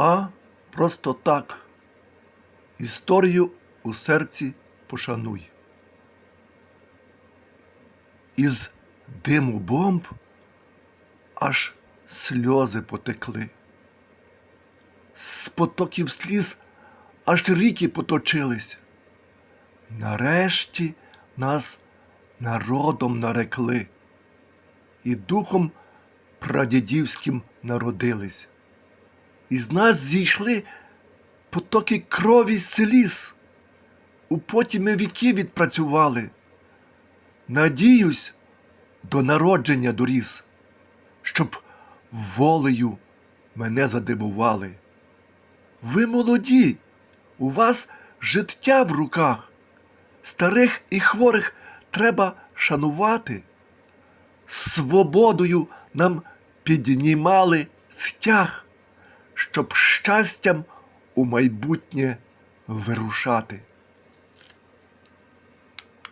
а просто так. Історію у серці пошануй. Із диму бомб аж сльози потекли. З потоків сліз аж ріки поточились. Нарешті нас народом нарекли і духом прадідівським народились. Із нас зійшли потоки крові й сліз. У поті ми віки відпрацювали. Надіюсь, до народження доріс, щоб волею мене задивували. Ви молоді, у вас життя в руках. Старих і хворих треба шанувати. Свободою нам піднімали стяг, щоб щастям у майбутнє вирушати.